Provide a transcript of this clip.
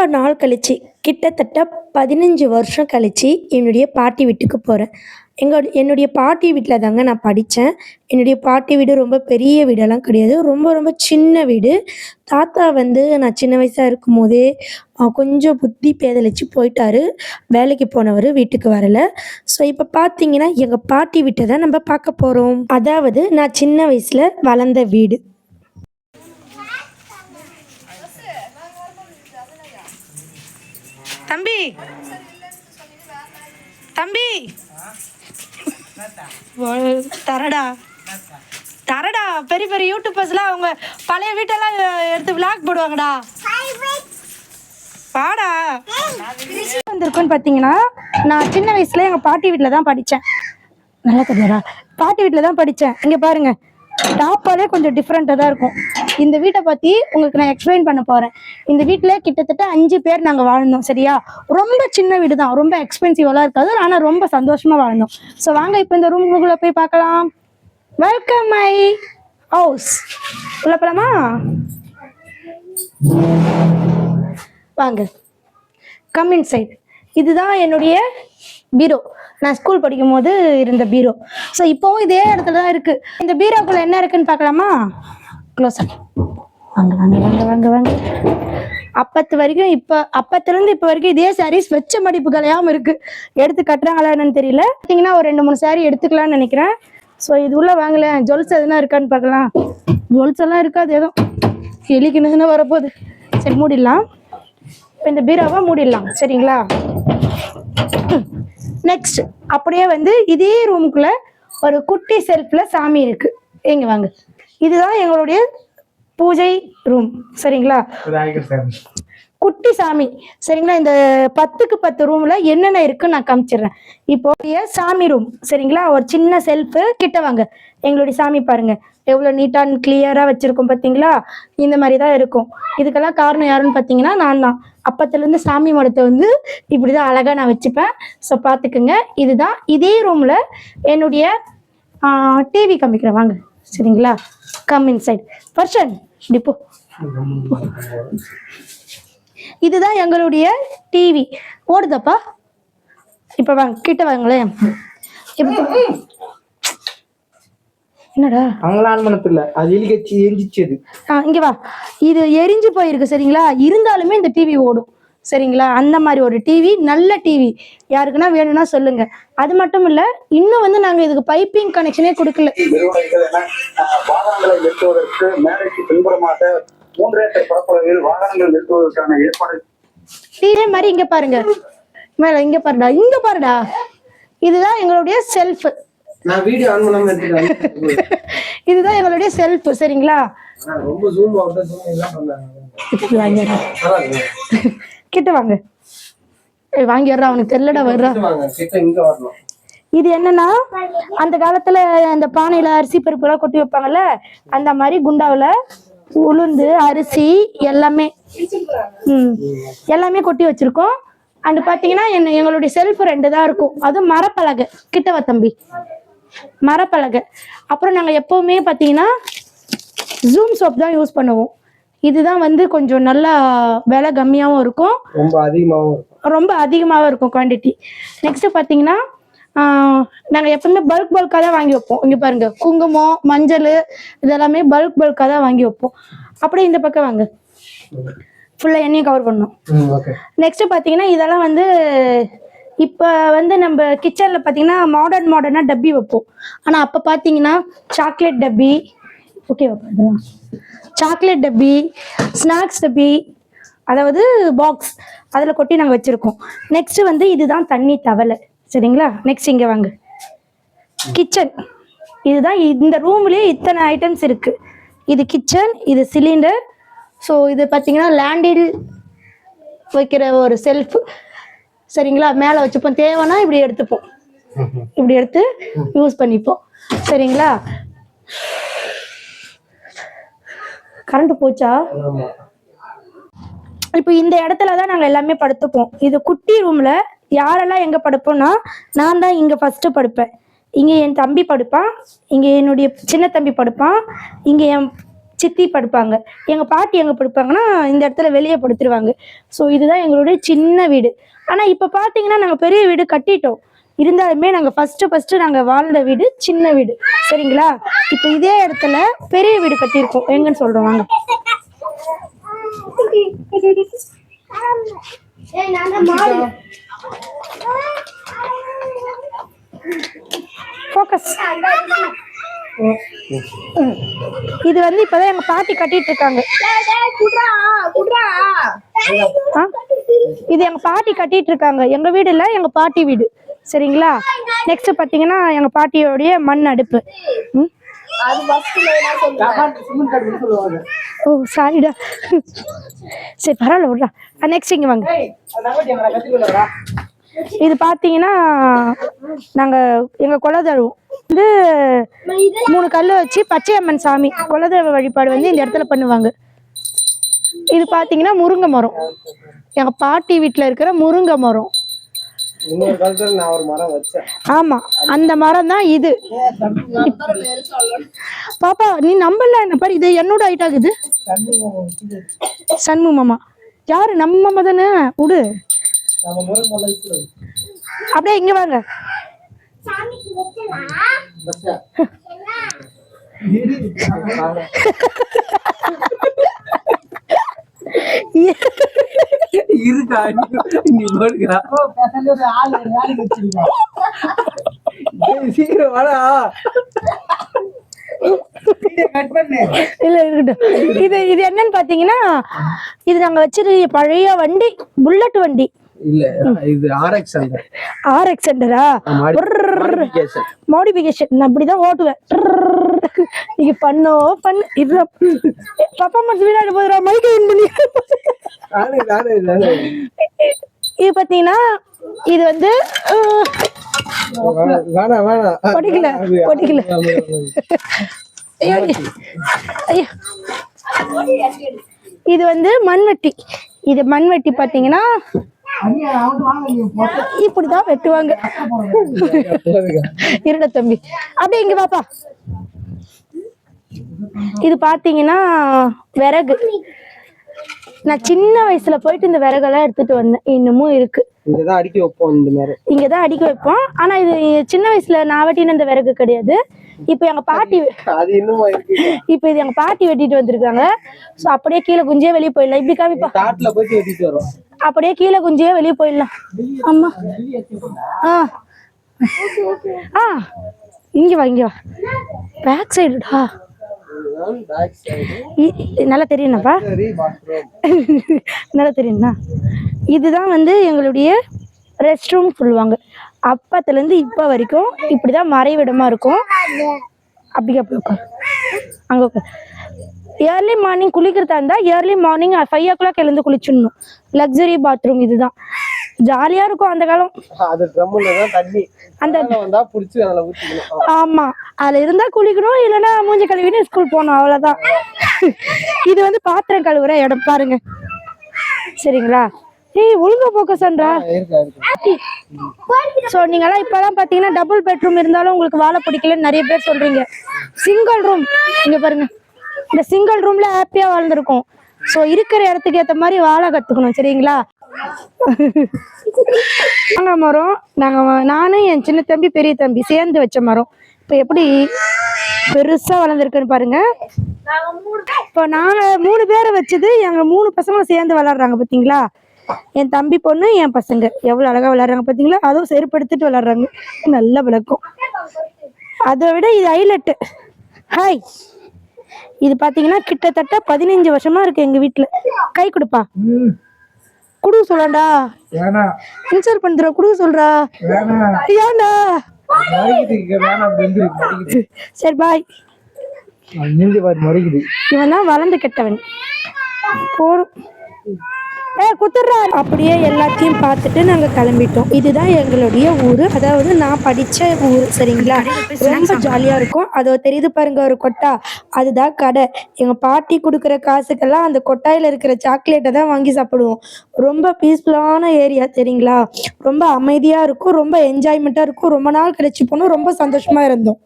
ரொம்ப நாள் கழிச்சு கிட்டத்தட்ட பதினஞ்சு வருஷம் கழிச்சு என்னுடைய பாட்டி வீட்டுக்கு போகிறேன் எங்கள் என்னுடைய பாட்டி வீட்டில் தாங்க நான் படித்தேன் என்னுடைய பாட்டி வீடு ரொம்ப பெரிய வீடெல்லாம் கிடையாது. ரொம்ப ரொம்ப சின்ன வீடு. தாத்தா வந்து நான் சின்ன வயசாக இருக்கும் போதே கொஞ்சம் புத்தி பேதலிச்சு போயிட்டாரு. வேலைக்கு போனவர் வீட்டுக்கு வரல. ஸோ இப்போ பார்த்தீங்கன்னா எங்கள் பாட்டி வீட்டை தான் நம்ம பார்க்க போகிறோம் அதாவது நான் சின்ன வயசில் வளர்ந்த வீடு. தம்பி. தம்பி. தரடா. தரடா. பெரிய பெரிய யூடியூபர்ஸ்லாம் அவங்க பழைய வீட்டெல்லாம் எடுத்து விளாக் போடுவாங்கடா. பாடா வந்திருக்குன்னு பார்த்தீங்கன்னா நான் சின்ன வயசுல எங்கள் பாட்டி வீட்டில் தான் படித்தேன் நல்லா கதையா பாட்டி வீட்டில் தான் படித்தேன் இங்கே பாருங்கள் டாப்பாலே கொஞ்சம் டிஃப்ரெண்ட்டாக தான் இருக்கும். இந்த வீட்டை பற்றி உங்களுக்கு நான் எக்ஸ்பிளைன் பண்ண போகிறேன் இந்த வீட்டில் கிட்டத்தட்ட அஞ்சு பேர் நாங்கள் வாழ்ந்தோம் சரியா? ரொம்ப சின்ன வீடு தான். ரொம்ப எக்ஸ்பென்சிவெல்லாம் இருக்காது ஆனால் ரொம்ப சந்தோஷமாக வாழ்ந்தோம். ஸோ வாங்க இப்போ இந்த ரூமுக்குள்ளே போய் பார்க்கலாம். வெல்கம் மை ஹவுஸ் உள்ள போலாமா? வாங்க. கம் இன்சைட் இதுதான் என்னுடைய பீரோ. நான் ஸ்கூல் படிக்கும் போது இருந்த பீரோ. ஸோ இப்போவும் இதே இடத்துல தான் இருக்கு. இந்த பீரோக்குள்ள என்ன இருக்குன்னு பார்க்கலாமா? க்ளோஸ் வாங்க வாங்க வாங்க வாங்க வாங்க. அப்பத்து வரைக்கும் இப்போ அப்பத்துலேருந்து இப்போ வரைக்கும் இதே சாரீஸ் வெச்ச மடிப்பு கலையாம இருக்கு. எடுத்து கட்டுறாங்களா என்னன்னு தெரியல. பார்த்தீங்கன்னா ஒரு ரெண்டு மூணு சாரி எடுத்துக்கலாம்னு நினைக்கிறேன். ஸோ இது உள்ள வாங்கல ஜுவல்ஸ் எதுனா இருக்கான்னு பார்க்கலாம். ஜுவல்ஸ் எல்லாம் இருக்காது எதுவும் எலிக்குன்னு வரப்போகுது. சரி மூடிடலாம். இப்போ இந்த பீராவை மூடிடலாம். சரிங்களா? நெக்ஸ்ட் அப்படியே வந்து இதே ரூமுக்குள்ள ஒரு குட்டி செல்ஃப்ல சாமி இருக்கு. எங்க வாங்க. இதுதான் எங்களுடைய பூஜை ரூம் சரிங்களா? குட்டி சாமி. சரிங்களா? இந்த பத்துக்கு பத்து ரூம்ல என்னென்ன இருக்குன்னு நான் காமிச்சிடுறேன். இப்போ சாமி ரூம் சரிங்களா? ஒரு சின்ன செல்ஃபு கிட்ட வாங்க. எங்களுடைய சாமி பாருங்க. எவ்வளோ நீட் அண்ட் கிளியராக வச்சுருக்கோம் பார்த்தீங்களா இந்த மாதிரி தான் இருக்கும். இதுக்கெல்லாம் காரணம் யாருன்னு பார்த்தீங்கன்னா நான் தான் அப்பத்துலேருந்து சாமி மடத்தை வந்து இப்படி தான் அழகாக நான் வச்சுப்பேன். ஸோ பார்த்துக்குங்க இதுதான். இதே ரூமில் என்னுடைய டிவி காமிக்கிறேன். வாங்க. சரிங்களா? கம் இன்சைட் பர்ஷன் இப்படி போ. இதுதான் எங்களுடைய டிவி ஓடுதப்பா? இப்போ வாங்க. கிட்ட வாங்களேன். இப்போ என்னடா? அவங்களாம் ஆன் பண்ணதில்ல அது எலிகச்சி எரிஞ்சிச்சது ஆ இங்கே வா. இது எரிஞ்சு போயிருக்கு சரிங்களா? இருந்தாலுமே இந்த டிவி ஓடும் சரிங்களா? அந்த மாதிரி ஒரு டிவி நல்ல டிவி யாருக்குன்னா வேணும்னா சொல்லுங்க. அது மட்டும் இல்ல இன்னும் வந்து நாங்க இதுக்கு பைப்பிங் கனெக்ஷனே கொடுக்கல. வாகனங்களை நிறுத்துவதற்கு மேடைக்கு பின்புறமாக மூன்றேட்டை பரப்பளவில் வாகனங்கள் நிறுத்துவதற்கான ஏற்பாடு. இதே மாதிரி இங்க பாருங்க. மேல இங்க பாருடா இங்க பாருடா. இதுதான் எங்களுடைய செல்ஃப் நான் வீடியோ ஆன் பண்ணாம இதுதான் எங்களுடைய செல்ஃப் சரிங்களா? ரொம்ப ஜூம் அவுட் ஜூம் எல்லாம் பண்ணாங்க கிட்ட வாங்க. ஏய், வாங்கிடுறா அவனுக்கு தெரியலடா வர்றா. கிட்ட வாங்க கிட்ட இங்க வரணும். இது என்னன்னா அந்த காலத்துல அந்த பானையில அரிசி பருப்பு எல்லாம் கொட்டி வைப்பாங்கல்ல அந்த மாதிரி குண்டாவுல உளுந்து அரிசி எல்லாமே ம் எல்லாமே கொட்டி வச்சிருக்கோம். அண்ட் பாத்தீங்கன்னா எங்களுடைய செல்ஃப் ரெண்டு தான் இருக்கும். அதுவும் மரப்பலகை. கிட்டவா தம்பி? மரப்பலகை. அப்புறம் நாங்க எப்பவுமே பாத்தீங்கன்னா ஜூம் சோப் தான் யூஸ் பண்ணுவோம். இதுதான் வந்து கொஞ்சம் நல்லா விலை கம்மியாகவும் இருக்கும். ரொம்ப அதிகமாவும் இருக்கும். ரொம்ப அதிகமாகவும் இருக்கும் குவாண்டிட்டி நெக்ஸ்ட் பார்த்தீங்கன்னா நாங்கள் எப்பவுமே பல்க் பல்காக தான் வாங்கி வைப்போம். இங்கே பாருங்க குங்குமம் மஞ்சள் இதெல்லாமே பல்க் பல்காக தான் வாங்கி வைப்போம். அப்படியே இந்த பக்கம் வாங்க. ஃபுல்லாக எண்ணெயும் கவர் பண்ணோம் ம் ஓகே நெக்ஸ்ட் பார்த்தீங்கன்னா இதெல்லாம் வந்து இப்போ வந்து நம்ம கிச்சனில் பார்த்தீங்கன்னா மாடர்ன் மாடர்னாக டப்பி வைப்போம். ஆனால் அப்போ பார்த்தீங்கன்னா சாக்லேட் டப்பி ஓகேவா சாக்லேட் டப்பி ஸ்நாக்ஸ் டப்பி அதாவது பாக்ஸ் அதில் கொட்டி நாங்கள் வச்சுருக்கோம். நெக்ஸ்ட்டு வந்து இதுதான் தண்ணி தவளை. சரிங்களா? நெக்ஸ்ட் இங்கே வாங்க. கிச்சன் இதுதான் இந்த ரூம்லேயே இத்தனை ஐட்டம்ஸ் இருக்குது இது கிச்சன் இது சிலிண்டர் ஸோ இது பார்த்தீங்கன்னா லேண்டில் வைக்கிற ஒரு செல்ஃப் சரிங்களா? மேலே வச்சுப்போம். தேவைன்னா இப்படி எடுத்துப்போம். இப்படி எடுத்து யூஸ் பண்ணிப்போம். சரிங்களா? கரண்ட் போச்சா? இப்போ இந்த இடத்துல தான் நாங்கள் எல்லாமே படுத்துப்போம். இது குட்டி ரூமில் யாரெல்லாம் எங்கே படுப்போம்னா நான் தான் இங்கே ஃபஸ்ட்டு படுப்பேன். இங்கே என் தம்பி படுப்பான். இங்கே என்னுடைய சின்ன தம்பி படுப்பான். இங்கே என் சித்தி படுப்பாங்க. எங்க பாட்டி எங்க படுப்பாங்கன்னா இந்த இடத்துல வெளியே படுத்துருவாங்க. ஸோ இதுதான் எங்களுடைய சின்ன வீடு. ஆனா இப்ப பாத்தீங்கன்னா நாங்க பெரிய வீடு கட்டிட்டோம். இருந்தாலுமே நாங்க ஃபர்ஸ்ட் ஃபர்ஸ்ட் நாங்க வாழ்ந்த வீடு சின்ன வீடு. சரிங்களா? இப்போ இதே இடத்துல பெரிய வீடு கட்டியிருக்கோம். எங்கன்னு சொல்றோம் வாங்க. ஃபோக்கஸ் இது வந்து இப்பதான் எங்க பாட்டி கட்டிட்டு இருக்காங்க ஆ? இது எங்க பாட்டி கட்டிட்டு இருக்காங்க எங்க வீடு இல்ல எங்க பாட்டி வீடு. சரிங்களா? நெக்ஸ்ட் பாத்தீங்கன்னா எங்க பாட்டியோடைய மண் அடுப்பு. ம்? ஓ சாரிடா சரி பரவாயில்ல விட்றா. நெக்ஸ்ட் இங்க வாங்க. இது பார்த்தீங்கன்னா நாங்கள் எங்கள் குலதெய்வம் வந்து மூணு கல் வச்சு பச்சையம்மன் சாமி குலதெய்வ வழிபாடு வந்து இந்த இடத்துல பண்ணுவாங்க. இது பார்த்தீங்கன்னா முருங்கை மரம். எங்கள் பாட்டி வீட்டில் இருக்கிற முருங்கை மரம். ஆமாம் அந்த மரம் தான் இது. பாப்பா நீ நம்பல என்ன? பாரு இது என்னோட ஐட்டாக இது சண்மு மாமா. யாரு? நம்ம மாமா தானே? விடு அப்படியே இங்க வாங்க. இருக்கா நீ போடுகிறா. சீக்கிரம் வாடா. இல்ல இருக்கட்டும். இது இது என்னன்னு பாத்தீங்கன்னா இது நாங்க வச்சிருக்க பழைய வண்டி புல்லட் வண்டி. இல்ல இது ஆர்எக்ஸ் ஆர்எக்ஸ் சென்டரா. மாடிஃபிகேஷன் நான் அப்படிதான் ஓட்டுவேன். நீங்க பண்ணோ பண்ணு. இது மனசு விளையாட போதுரா மைக்க வின் பண்ணி. இது பாத்தீங்கன்னா இது வந்து வேணாம் வேணாம். ஐயோ, ஐயோ. இது வந்து மண்வெட்டி. இது மண்வெட்டி பாத்தீங்கன்னா இப்படிதான் வெட்டுவாங்க. இருட தம்பி. அப்படியே இங்க பாப்பா இது பாத்தீங்கன்னா விறகு. நான் சின்ன வயசுல போயிட்டு இந்த விறகெல்லாம் எடுத்துட்டு வந்தேன். இன்னமும் இருக்கு. இங்கதான் அடிக்க வைப்போம் இந்த மாதிரி. இங்கதான் அடிக்க வைப்போம். ஆனா இது சின்ன வயசுல நான் வெட்டின இந்த விறகு கிடையாது. இப்போ எங்க பாட்டி அது இன்னும் இருக்கு. இப்போ இது எங்க பாட்டி வெட்டிட்டு வந்திருக்காங்க. சோ அப்படியே கீழே குஞ்சே வெளியே போயிடலாம். இப்படி காமிப்பா. காட்டுல போயிட்டு வெட்டிட்டு வரோம். அப்படியே கீழே குஞ்சியே வெளியே போயிடலாம். ஆமா ஆ. ஆ. இங்க வா இங்க வா. பேக் சைடுடா நல்லா தெரியும்ப்பா நல்லா தெரியும்ண்ணா இதுதான் வந்து எங்களுடைய ரெஸ்ட் ரூம் சொல்லுவாங்க. அப்பத்துலேருந்து இப்போ வரைக்கும் இப்படி தான் மறைவிடமா இருக்கும். அப்படி அப்படி உட்கார். அங்கே உட்கார். ஏர்லி மார்னிங் குளிக்கிறதா இருந்தால் early morning five o'clock எழுந்து குளிச்சிடணும். லக்ஸரி பாத்ரூம் இதுதான். ஜாலியாக இருக்கும் அந்த காலம். அது ட்ரம்முல தான் தண்ணி. அந்த வந்தா புடிச்சு அதில் ஊத்திக்கணும். ஆமாம் அதில் இருந்தால் குளிக்கணும் இல்லைன்னா மூஞ்சி கழுவிட்டு ஸ்கூல் போகணும் அவ்வளோதான் இது வந்து பாத்திரம் கழுவுற இடம் பாருங்க. சரிங்களா? ஏய் ஒழுங்கா போக்கசன்றா இருக்கா இருக்கு. ஸோ நீங்களாம் இப்போலாம் பார்த்தீங்கன்னா டபுள் பெட்ரூம் இருந்தாலும் உங்களுக்கு வாழ பிடிக்கலன்னு நிறைய பேர் சொல்றீங்க. சிங்கிள் ரூம் இங்க பாருங்க. இந்த சிங்கிள் ரூம்ல ஹாப்பியா வாழ்ந்துருக்கோம். ஸோ இருக்கிற இடத்துக்கு ஏற்ற மாதிரி வாழ கத்துக்கணும் சரிங்களா? நாங்க மரம். நாங்க நானும் என் சின்ன தம்பி பெரிய தம்பி சேர்ந்து வச்ச மரம். இப்போ எப்படி பெருசா வளர்ந்துருக்குன்னு பாருங்க. இப்போ நாங்க மூணு பேரை வச்சது எங்க மூணு பசங்களும் சேர்ந்து விளாடுறாங்க பாத்தீங்களா? என் தம்பி பொண்ணு என் பசங்க. எவ்வளவு அழகா விளாடுறாங்க பாத்தீங்களா? அதுவும் செருப்படுத்திட்டு விளாடுறாங்க நல்ல விளக்கம் அதை விட இது ஹைலைட்டு. ஹாய் இது பாத்தீங்கன்னா கிட்டத்தட்ட பதினஞ்சு வருஷமா இருக்கு எங்க வீட்டுல கை கொடுப்பா. குடு சொல்லண்டா. வேணாம் இன்சல்ட் பண்ற குடு சொல்றா. மறிக்குது சரி பாய் இவன் தான் வளர்ந்து கெட்டவன். போடும் ஏ குத்துடுறா அப்படியே எல்லாத்தையும் பார்த்துட்டு நாங்க கிளம்பிட்டோம். இதுதான் எங்களுடைய ஊரு. அதாவது நான் படிச்ச ஊர் சரிங்களா? ரொம்ப ஜாலியா இருக்கும். அதோ தெரியுது பாருங்க ஒரு கொட்டா. அதுதான் கடை. எங்க பாட்டி கொடுக்குற காசுக்கெல்லாம் அந்த கொட்டாயில இருக்கிற சாக்லேட்டை தான் வாங்கி சாப்பிடுவோம். ரொம்ப பீஸ்ஃபுல்லான ஏரியா சரிங்களா? ரொம்ப அமைதியா இருக்கும். ரொம்ப என்ஜாய்மெண்ட்டா இருக்கும். ரொம்ப நாள் கழிச்சு போனோம். ரொம்ப சந்தோஷமா இருந்தோம்.